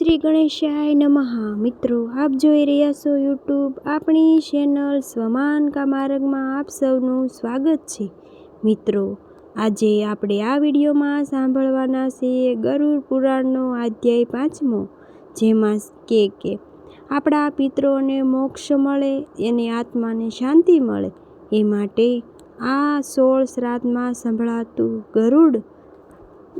શ્રી ગણેશાય નમઃ. મિત્રો, આપ જોઈ રહ્યા છો યુટ્યુબ આપણી ચેનલ સ્વમાન કા માર્ગમાં આપ સૌનું સ્વાગત છે. મિત્રો, આજે આપણે આ વિડીયોમાં સાંભળવાના છીએ ગરુડ પુરાણનો અધ્યાય પાંચમો, જેમાં કે કે આપણા પિત્રોને મોક્ષ મળે, એને આત્માને શાંતિ મળે. એ માટે આ સોળ શ્રાદ્ધમાં સંભળાતું ગરુડ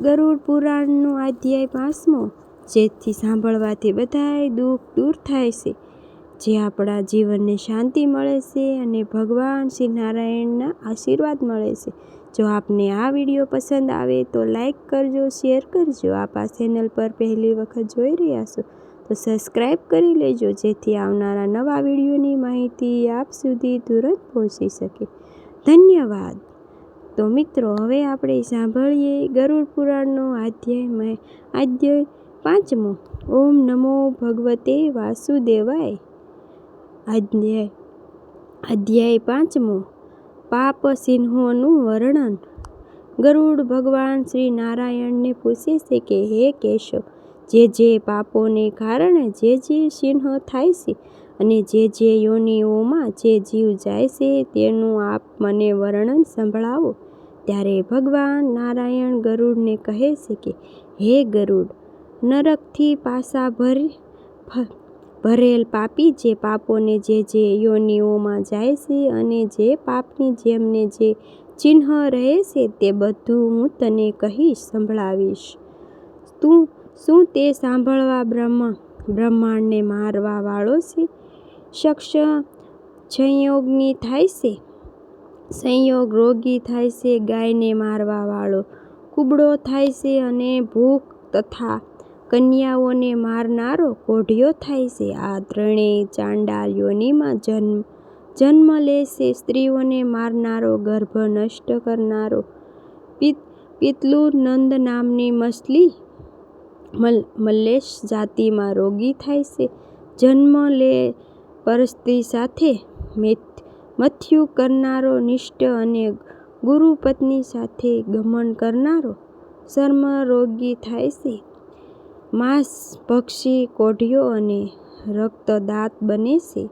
ગરુડ પુરાણનું અધ્યાય પાંચમો જેથી સાંભળવાથી બધાય દુઃખ દૂર થાય છે. જે આપણા જીવનને શાંતિ મળે છે અને ભગવાન શ્રી નારાયણના આશીર્વાદ મળે છે. જો આપને આ વીડિયો પસંદ આવે તો લાઈક કરજો, શેર કરજો. આપ આ ચેનલ પર પહેલી વખત જોઈ રહ્યા છો તો સબસ્ક્રાઈબ કરી લેજો, જેથી આવનારા નવા વિડીયોની માહિતી આપ સુધી તુરંત પહોંચી શકે. ધન્યવાદ. તો મિત્રો, હવે આપણે સાંભળીએ ગરુડ પુરાણનો આધ્યાય અધ્યાય પાંચમો, ઓમ નમો ભગવતે વાસુદેવાય. અધ્યાય અધ્યાય પાંચમો, પાપ સિંહોનું વર્ણન. ગરુડ ભગવાન શ્રી નારાયણને પૂછે છે કે, હે કેશવ, જે જે પાપોને કારણે જે જે સિંહ થાય છે અને જે જે યોનિઓમાં જે જીવ જાય છે તેનું આપ મને વર્ણન સંભળાવો. ત્યારે ભગવાન નારાયણ ગરુડને કહે છે કે, હે ગરુડ નરકથી પાસા ભર ભરેલ પાપી જે પાપોને જે જે યોનિઓમાં જાય છે અને જે પાપની જેમને જે ચિહ્ન રહે છે તે બધું હું તને કહીશ, સંભળાવીશ. તું શું તે સાંભળવા બ્રહ્મા બ્રહ્માંડને મારવા વાળો છે? શખ્સ સંયોગની થાય છે? સંયોગ રોગી થાય છે, ગાયને મારવા વાળો કુબડો થાય છે અને ભૂખ તથા કન્યાઓને મારનારો કોઢિયો થાય છે. આ ત્રણેય ચાંડાલ યોનિમાં જન્મ જન્મ લે છે. સ્ત્રીઓને મારનારો ગર્ભ નષ્ટ કરનારો પિતલુ નંદ નામની મછલી મલ્લેશ જાતિમાં રોગી થાય છે. જન્મ લે પરસ્ત્રી સાથે મથ્યુ કરનારો નિષ્ઠ અને ગુરુ પત્ની સાથે ગમન કરનારો ચર્મ રોગી થાય છે. માંસ ભક્ષી કોઢિયો અને રક્તદાંત બને છે.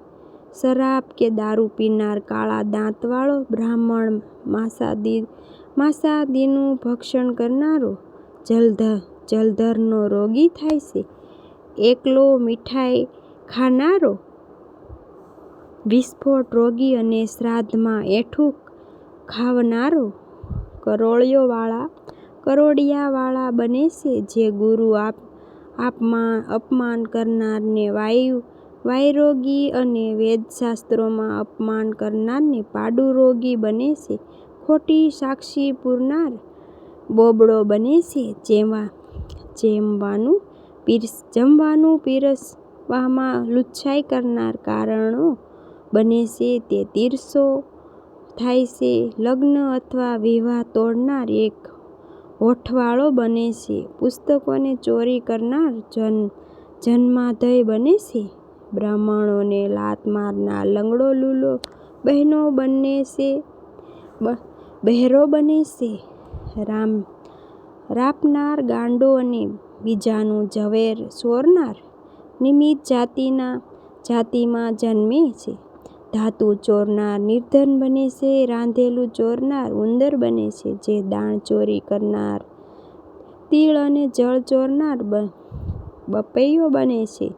શરાબ કે દારૂ પીનાર કાળા દાંતવાળો બ્રાહ્મણ માસાદી, માસાદીનું ભક્ષણ કરનારો જલધર જલધરનો રોગી થાય છે. એકલો મીઠાઈ ખાનારો વિસ્ફોટ રોગી અને શ્રાદ્ધમાં એઠું ખાવનારો કરોળિયોવાળા કરોડિયાવાળા બને છે, જે ગુરુ આપ આપમાં અપમાન કરનારને વાયુ, વાયરોગી અને વેદશાસ્ત્રોમાં અપમાન કરનારને પાડુરોગી બને છે. ખોટી સાક્ષી પૂરનાર બોબડો બને છે. જેમાં જેમવાનું પીરસ, જમવાનું પીરસવામાં લુચ્છાઈ કરનાર કારણો બને છે તે તીરસો થાય છે. લગ્ન અથવા વિવાહ તોડનાર એક હોઠવાળો બને છે. પુસ્તકોને ચોરી કરનાર જન, જન્માધય બને છે. બ્રાહ્મણોને લાત મારનાર લંગડો લૂલો બહેનો બને છે. બહેરો બને છે. રામ, રાપનાર ગાંડો અને બીજાનું ઝવેર ચોરનાર નિમિત જાતિના જાતિમાં જન્મે છે. ધાતુ ચોરનાર નિર્ધન બને છે, રાંધેલું ચોરનાર ઉંદર બને છે, જે દાણ ચોરી કરનાર તીળ અને જળ ચોરનાર બપૈયો બને છે.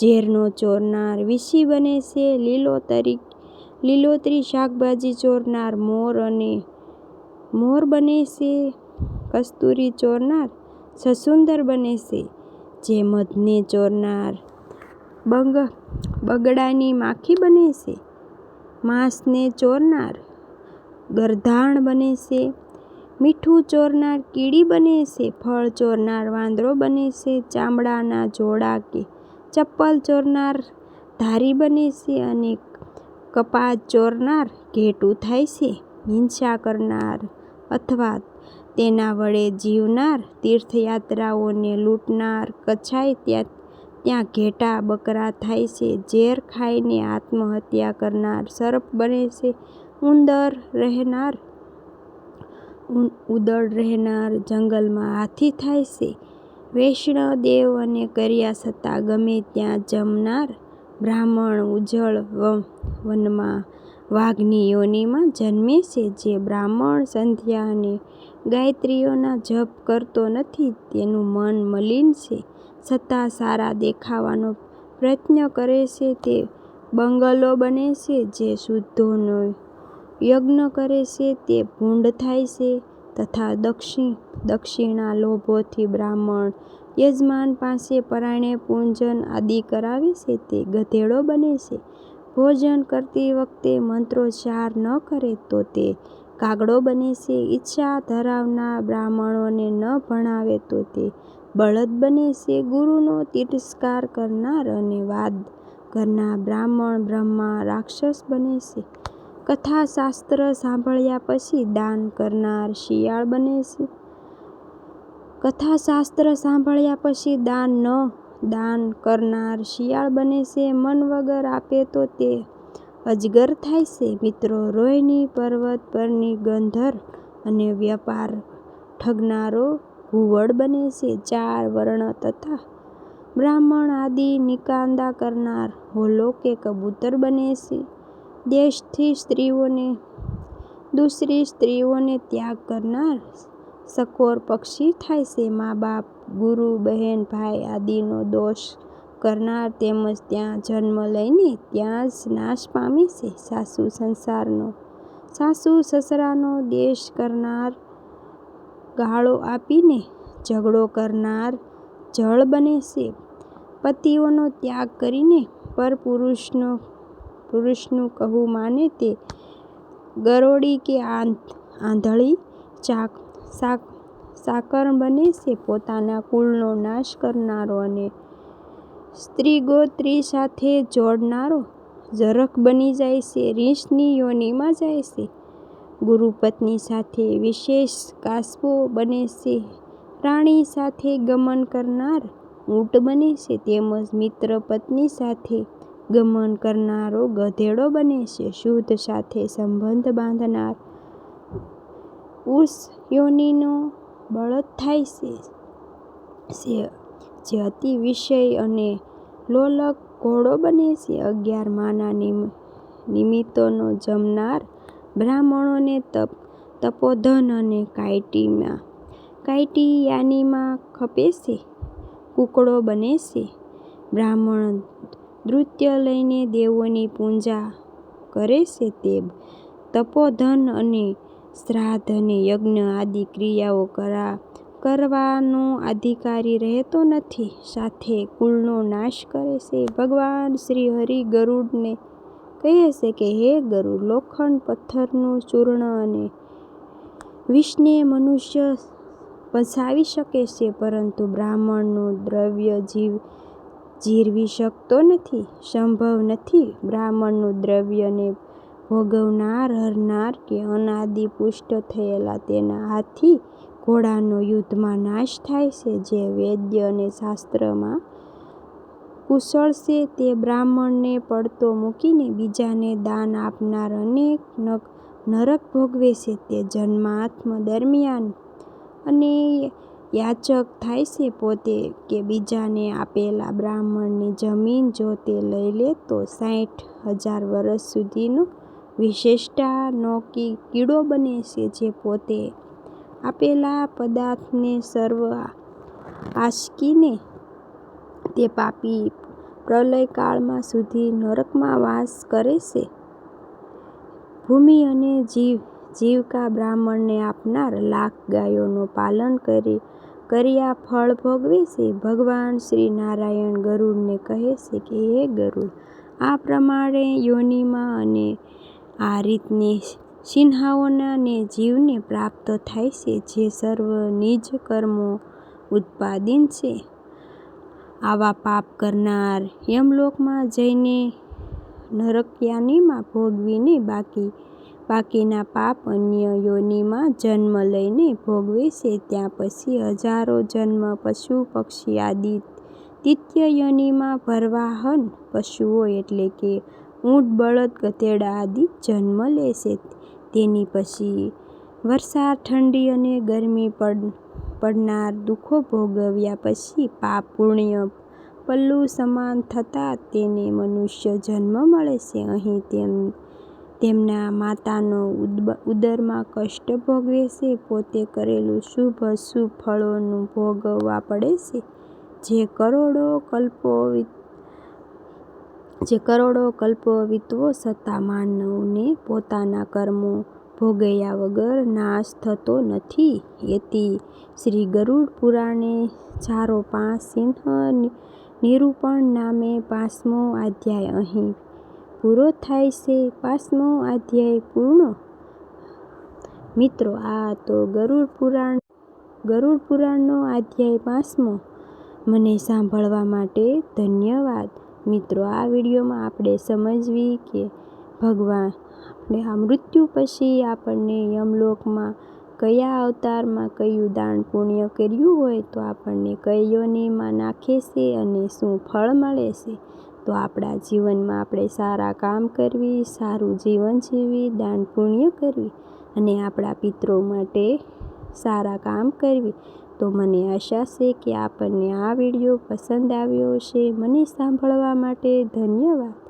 ઝેરનો ચોરનાર વીછી બને છે, લીલોતરી લીલોતરી શાકભાજી ચોરનાર મોર અને મોર બને છે, કસ્તુરી ચોરનાર સસુંદર બને છે, જે મધને ચોરનાર બંગ, બગડાની માખી બને છે. માંસને ચોરનાર ગરધાણ બને છે. મીઠું ચોરનાર કીડી બને છે. ફળ ચોરનાર વાંદરો બને છે. ચામડાના જોડા કે ચપ્પલ ચોરનાર ધારી બને છે અને કપાસ ચોરનાર ઘેટું થાય છે. હિંસા કરનાર અથવા તેના વડે જીવનાર તીર્થયાત્રાઓને લૂંટનાર કછાય ત્યાં ત્યાં ઘેટા બકરા થાય છે. ઝેર ખાઈને આત્મહત્યા કરનાર સર્પ બને છે. ઉંદર રહેનાર ઉદળ રહેનાર જંગલમાં હાથી થાય છે. વૈષ્ણવદેવ અને કર્યા છતાં ગમે ત્યાં જમનાર બ્રાહ્મણ ઉજળ વનમાં વાઘની યોનિમાં જન્મે છે. જે બ્રાહ્મણ સંધ્યા અને ગાયત્રીઓના જપ કરતો નથી, તેનું મન મલિન છે. છતાં સારા દેખાવાનો પ્રયત્ન કરે છે તે બંગલો બને છે. જે શુદ્ધોનો યજ્ઞ કરે છે તે ભૂંડ થાય છે તથા દક્ષિણા લોભોથી બ્રાહ્મણ યજમાન પાસે પરાણે પૂજન આદિ કરાવે છે તે ગધેડો બને છે. ભોજન કરતી વખતે મંત્રોચ્ચાર ન કરે તો તે કાગડો બને છે. ઈચ્છા ધરાવનાર બ્રાહ્મણોને ન ભણાવે તો તે બળદ બને છે. ગુરુનો તિરસ્કાર કરનાર અને વાદ કરનાર બ્રાહ્મણ બ્રહ્મા રાક્ષસ બને છે. કથાશાસ્ત્ર સાંભળ્યા પછી દાન કરનાર શિયાળ બને છે. કથાશાસ્ત્ર સાંભળ્યા પછી દાન ન, દાન કરનાર શિયાળ બને છે. મન વગર આપે તો તે અજગર થાય છે. મિત્રો, રોહિણી પર્વત પરની ગંધર્વ અને વ્યાપાર ઠગનારો ઘુવડ બને છે. ચાર વર્ણ તથા બ્રાહ્મણ આદિ નિકાંદા કરનાર હોલો કે કબૂતર બને છે. દેશથી સ્ત્રીઓને, દૂસરી સ્ત્રીઓને ત્યાગ કરનાર સકોર પક્ષી થાય છે. મા બાપ, ગુરુ, બહેન, ભાઈ આદિનો દોષ કરનાર તેમજ ત્યાં જન્મ લઈને ત્યાં જ નાશ પામે છે. સાસુ સંસારનો, સાસુ સસરાનો દેશ કરનાર ગાળો આપીને ઝઘડો કરનાર જળ બને છે. પતિઓનો ત્યાગ કરીને પરપુરુષનું કહું માને તે ગરોળી કે આંધળી ચાકર બને છે. પોતાના કુળનો નાશ કરનારો અને સ્ત્રીગોત્રી સાથે જોડનારો ઝરખ બની જાય છે. રીંછની યોનિમાં જાય છે. ગુરુપત્ની સાથે વિશેષ કાચબો બને છે. રાણી સાથે ગમન કરનાર ઊંટ બને છે. તેમજ મિત્ર પત્ની સાથે ગમન કરનારો ગધેડો બને છે. શુદ્ધ સાથે સંબંધ બાંધનાર ઉષ યોનિનો બળદ થાય છે. જે અતિ વિષય અને લોલક ઘોડો બને છે. અગિયાર માના નિમિત્તોનો જમનાર બ્રાહ્મણોને તપ તપોધન અને કાયટીમાં યોનિમાં ખપે છે. કુકડો બને છે. બ્રાહ્મણ નૃત્ય લઈને દેવોની પૂજા કરે છે તે તપોધન અને શ્રાદ્ધ અને યજ્ઞ આદિ ક્રિયાઓ કરા, કરવાનો અધિકારી રહેતો નથી. સાથે કુળનો નાશ કરે છે. ભગવાન શ્રી હરિ ગરુડને કહે છે કે હે ગરુડ લોખંડ પથ્થરનું ચૂર્ણ અને વિષને મનુષ્ય પચાવી શકે છે, પરંતુ બ્રાહ્મણનું દ્રવ્ય જીવ જીરવી શકતો નથી. સંભવ નથી બ્રાહ્મણનું દ્રવ્યને ભોગવનાર, હરનાર કે અનાદિ પુષ્ટ થયેલા તેના હાથી ઘોડાનો યુદ્ધમાં નાશ થાય છે. જે વેદ્ય અને શાસ્ત્રમાં કુશળ છે તે બ્રાહ્મણને પડતો મૂકીને બીજાને દાન આપનાર અનેક નરક ભોગવે છે. તે જન્માત્મ દરમિયાન અને યાચક થાય છે. પોતે કે બીજાને આપેલા બ્રાહ્મણની જમીન જો તે લઈ લે તો સાઠ હજાર વર્ષ સુધીનો નોકી કીડો બને છે. જે પોતે આપેલા પદાર્થને સર્વ આંચકીને તે પાપી પ્રલયકાળ સુધી નરકમાં વાસ કરે છે. ભૂમિ અને જીવિકા બ્રાહ્મણને આપનાર લાખ ગાયોનું પાલન કર્યા ફળ ભોગવે છે. ભગવાન શ્રી નારાયણ ગરુડને કહે છે કે, હે ગરુડ, આ પ્રમાણે યોનિમાં અને આ રીતની સિંહાઓના ને જીવને પ્રાપ્ત થાય છે, જે સર્વ નીચ કર્મો ઉત્પાદિન છે. આવા પાપ કરનાર યમલોકમાં જઈને નરકયાનીમાં ભોગવીને બાકી, બાકીના પાપ અન્ય યોનિમાં જન્મ લઈને ભોગવે છે. ત્યાં પછી હજારો જન્મ, પશુ, પક્ષી આદિ તિત્ય યોનિમાં ભરવાહન પશુઓ એટલે કે ઊંટ, બળદ, ગધેડા આદિ જન્મ લે છે. તેની પછી વરસાદ, ઠંડી અને ગરમી પડનાર દુઃખો ભોગવ્યા પછી પાપ પુણ્ય પલ્લુ સમાન થતાં તેને મનુષ્ય જન્મ મળે છે. અહીં તેમ, તેમના માતાનો ઉદરમાં કષ્ટ ભોગવે છે. પોતે કરેલું શુભ અશુભ ફળોનું ભોગવવા પડે છે. જે કરોડો કલ્પો જે કરોડો કલ્પો વીતવો છતાં માનવને પોતાના કર્મો ભોગવ્યા વગર નાશ થતો નથી. એતિ શ્રી ગરુડ પુરાણે ચારો પાંચ સિંહ નિરૂપણ નામે પાંચમો અધ્યાય અહીં પૂરો થાય છે. પાંચમો અધ્યાય પૂર્ણ. મિત્રો, આ હતો ગરુડ પુરાણ, ગરુડ પુરાણનો અધ્યાય પાંચમો. મને સાંભળવા માટે ધન્યવાદ. મિત્રો, આ વિડીયોમાં આપણે સમજવી કે ભગવાન આપણે આ મૃત્યુ પછી આપણને યમલોકમાં કયા અવતારમાં કયું દાન પુણ્ય કર્યું હોય તો આપણને કઈ નાખે છે અને શું ફળ મળે છે. તો આપણા જીવનમાં આપણે સારા કામ કરવી, સારું જીવન જીવી દાન પુણ્ય કરવી અને આપણા પિત્રો માટે સારા કામ કરવી. તો મને આશા છે કે આપણને આ વીડિયો પસંદ આવ્યો હશે. મને સાંભળવા માટે ધન્યવાદ.